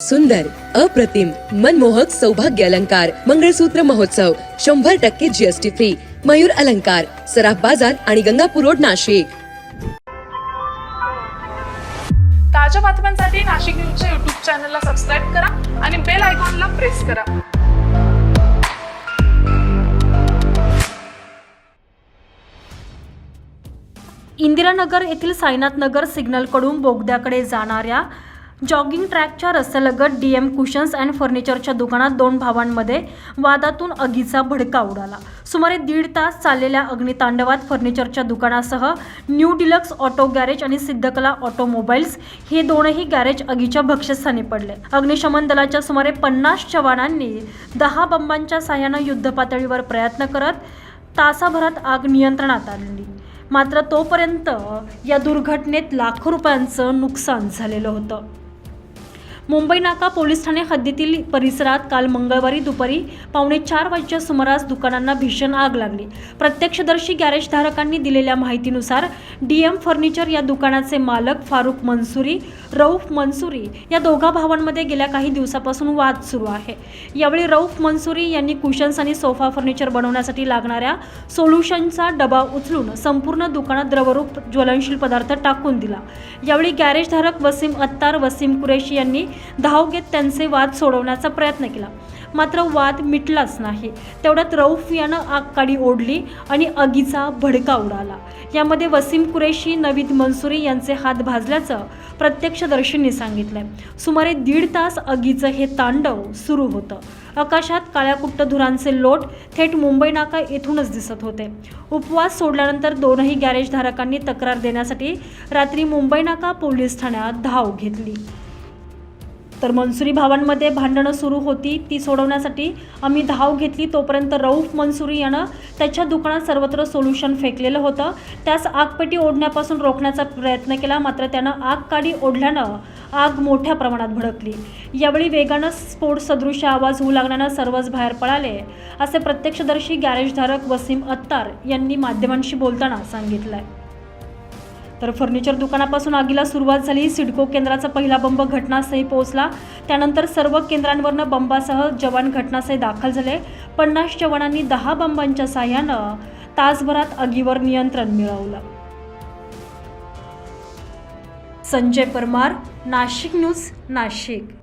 सुंदर अप्रतिम मनमोहक सौभाग्य अलंकार मंगळसूत्र महोत्सव शंभर टक्के जीएसटी फ्री मयूर अलंकार सराफ बाजार आणि गंगापूर रोड नाशिक. ताज्या बातम्यांसाठी नाशिक न्यूजच्या युट्यूब चॅनलला सबस्क्राईब करा आणि बेल आयकॉनला प्रेस करा. इंदिरानगर येथील साईनाथ नगर सिग्नलकडून बोगद्याकडे जाणाऱ्या जॉगिंग ट्रॅकच्या रस्त्यालगत डी एम कुशन्स अँड फर्निचरच्या दुकानात दोन भावांमध्ये वादातून आगीचा भडका उडाला. सुमारे दीड तास चाललेल्या अग्नितांडवात फर्निचरच्या दुकानासह न्यू डिलक्स ऑटो गॅरेज आणि सिद्धकला ऑटोमोबाईल्स हे दोनही गॅरेज आगीच्या भक्षस्थानी पडले. अग्निशमन दलाच्या सुमारे पन्नास जवानांनी दहा बंबांच्या साह्यानं युद्धपातळीवर प्रयत्न करत तासाभरात आग नियंत्रणात आणली. मात्र तोपर्यंत या दुर्घटनेत लाखो रुपयांचं नुकसान झालेलं होतं. मुंबई नाका पोलीस ठाणे हद्दीतील परिसरात काल मंगळवारी दुपारी पावणे चार वाजच्या सुमारास दुकानांना भीषण आग लागली. प्रत्यक्षदर्शी गॅरेजधारकांनी दिलेल्या माहितीनुसार डी एम फर्निचर या दुकानाचे मालक फारुख मनसुरी रऊफ मनसुरी या दोघा भावांमध्ये गेल्या काही दिवसापासून वाद सुरू आहे. यावेळी रऊफ मनसुरी यांनी कुशन्स आणि सोफा फर्निचर बनवण्यासाठी लागणाऱ्या सोल्युशनचा डबा उचलून संपूर्ण दुकानात द्रवरूप ज्वलनशील पदार्थ टाकून दिला. यावेळी गॅरेजधारक वसीम अत्तार वसीम कुरेशी यांनी धाव घेत त्यांचे वाद सोडवण्याचा प्रयत्न केला. मात्र वाद मिटलाच नाही. तेवढ्यात रौफ यानं आग काडी ओढली आणि आगीचा भडका उडाला. यामध्ये वसीम कुरेशी नवीद मनसुरी यांचे हात भाजल्याचं प्रत्यक्षदर्शींनी सांगितलंय. सुमारे दीड तास आगीचं हे तांडव सुरू होतं. आकाशात काळ्या कुट्ट धुरांचे लोट थेट मुंबई नाका येथूनच दिसत होते. उपवास सोडल्यानंतर दोनही गॅरेजधारकांनी तक्रार देण्यासाठी रात्री मुंबई नाका पोलीस ठाण्यात धाव घेतली. तर मनसुरी भावांमध्ये भांडणं सुरू होती. ती सोडवण्यासाठी आम्ही धाव घेतली. तोपर्यंत रऊफ मनसुरी यानं त्याच्या दुकानात सर्वत्र सोल्युशन फेकलेलं होतं. त्यास आगपेटी ओढण्यापासून रोखण्याचा प्रयत्न केला. मात्र त्यानं आग काडी ओढल्यानं आग मोठ्या प्रमाणात भडकली. यावेळी वेगानं स्फोट सदृश्य आवाज होऊ लागल्यानं सर्वच बाहेर पळाले असे प्रत्यक्षदर्शी गॅरेजधारक वसीम अत्तार यांनी माध्यमांशी बोलताना सांगितलं आहे तर फर्निचर दुकानापासून आगीला सुरुवात झाली. सिडको केंद्राचा पहिला बंब घटनास्थळी पोहोचला. त्यानंतर सर्व केंद्रांवरनं बंबासह जवान घटनास्थळी दाखल झाले. पन्नास जवानांनी दहा बंबांच्या साह्यानं तासभरात आगीवर नियंत्रण मिळवलं. संजय परमार नाशिक न्यूज नाशिक.